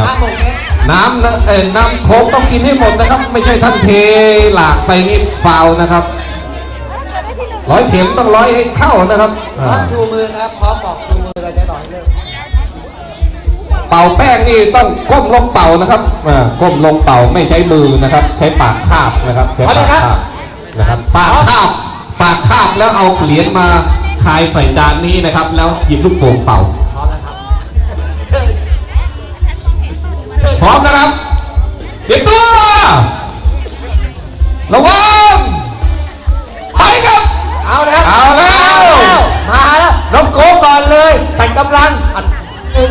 ครับ ห้าหกเมตรน้ำนะเอ่อน้ำโค้กต้องกินให้หมดนะครับ ไม่ใช่ท่านเทหลากไปนี่ฟาวล์นะครับ ร้อยเข็มต้องร้อยให้เข้านะครับพร้ออ่ามชูมือนะครับพร้อมบอกชูมือเราจะต่อยเริ่มเป่าแป้งนี่ต้องก้มลงเป่านะครับอ่าก้มลงเป่าไม่ใช้มือนะครับ ใช้ปากคาบนะครับ ใช้ปากคาบนะครับ ปากคาบ ปากคาบแล้วเอาเหรียญมาคายใส่จานนี้นะครับ แล้วหยิบลูกโป่งเป่า พร้อมแล้วครับพร้อมนะครับเตรียมตัวระวังไปครับเอาแล้วเอาแล้วมาแล้วน้องโก้ก่อนเลยตัดกำลังอัดหนึ่ง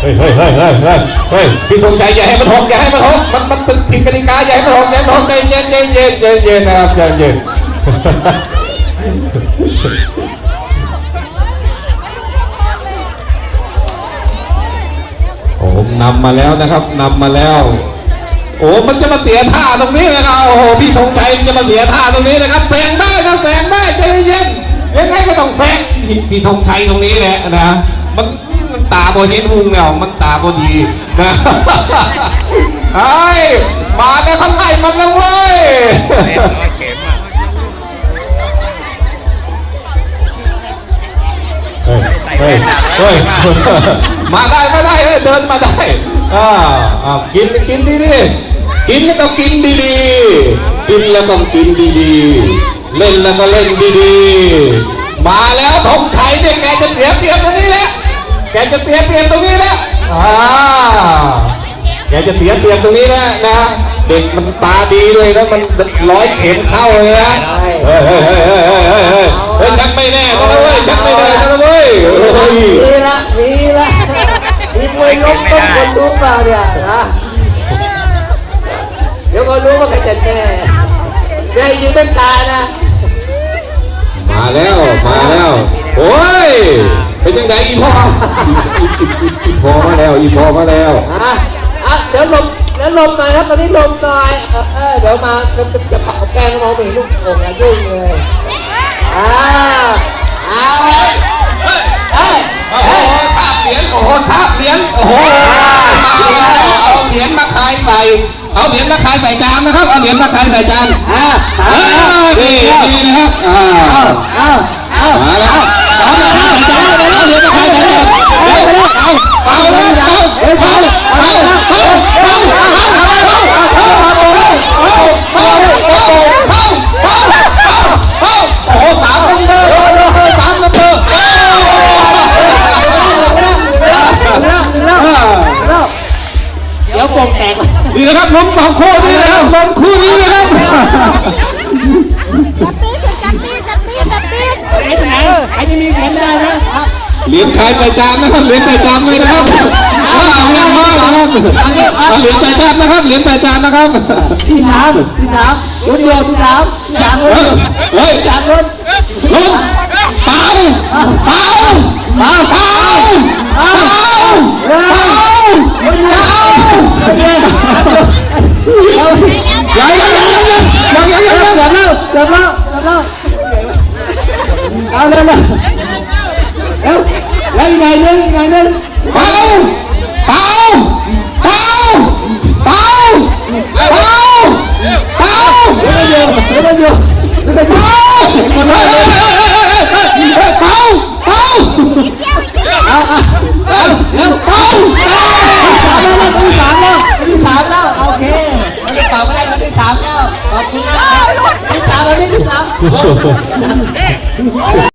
เฮ้ยเฮ้ยเฮ้ยเฮ้ยเฮ้ยเฮ้ยพี่ธงชัยอย่าให้มันหกอย่าให้มันหกมันมันเป็นผิดกติกาอย่าให้มันหกอย่าให้มันหกใจเย็นใจเย็นใจเย็นนะครับใจเย็น โอ้นำมาแล้วนะครับนำมาแล้ว โอ้มันจะมาเสียท่าตรงนี้นะครับโอ้โหพี่ธงชัยมันจะมาเสียท่าตรงนี้นะครับแซงได้นะแซงได้ใจเย็นยังไงก็ต้องแซงพี่ธงชัยตรงนี้แหละนะมันมันตาโบเห็นหุงแล้วมันตาโบดีนะไอ้มาแล้วข้างในมันแล้วเว้ย เฮ้ยเฮ้ยมาได้มาได้เดินมาได้อ่ากินกินดีดีกินก็ต้องกินดีดีกินแล้วต้องกินดีดีเล่นแล้วก็เล่นดีดีมาแล้วทงไทยเนี่ยแกจะเปลี่ยนเปลี่ยนตรงนี้แหละแกจะเปลี่ยนเปลี่ยนตรงนี้แหละอ่าแกจะเปลี่ยนเปลี่ยนตรงนี้แหละนะเด็กมันตาดีเลยนะมันร้อยเข็มเข้าเลยนะเฮ้ยเฮ้ยเฮ้ยเฮ้ยเฮ้ยเฮ้ยฉันไม่แน่นะเว้ย ยล้มต้มคนรู้เปล่าเนี่ยนะเดี๋ยวก็รู้ว่าใครจะแน่แม่ยิงเป็นตานะ มาแล้ว มาแล้ว โอ้ย เป็นยังไงอีพ่ออีอีอีอีพ่อมาแล้ว อีพ่อมาแล้วอะอะเดี๋ยวลมเดี๋ยวลมหน่อยครับตอนนี้ลมหน่อยเออเออเดี๋ยวมาจะจะปักแป้งมองไม่เห็นลูกโป่งอะยุ่งเลยอ่าเอาเลยเฮ้ย เอาเหรียญมาคายใส่จานนะครับ เอาเหรียญมาคายใส่จานอ่าเออดีดีนะครับอ่าเอาเอามาแล้วเอาเหรียญมาคายใส่จานเอาเหรียญมาคายใส่จาน นี่นะครับล้มสองคู่นี่นะครับล้มคู่นี้นะครับ จับตีจับตีจับตีจับตีไหนไหนใครจะมีเหรียญได้นะเหรียญขายประจานนะครับเหรียญประจานเลยนะครับเอาเหรียญมานะครับเอาเหรียญประจานนะครับเหรียญประจานนะครับที่สามที่สามรุ่นเดียวที่สามที่สามเฮ้ยเฮ้ยสามรุ่นลุ้นเปล่าเปล่าเปล่าเปล่าเปล่าเปล่า 来一百年一百年跑跑走走哎走了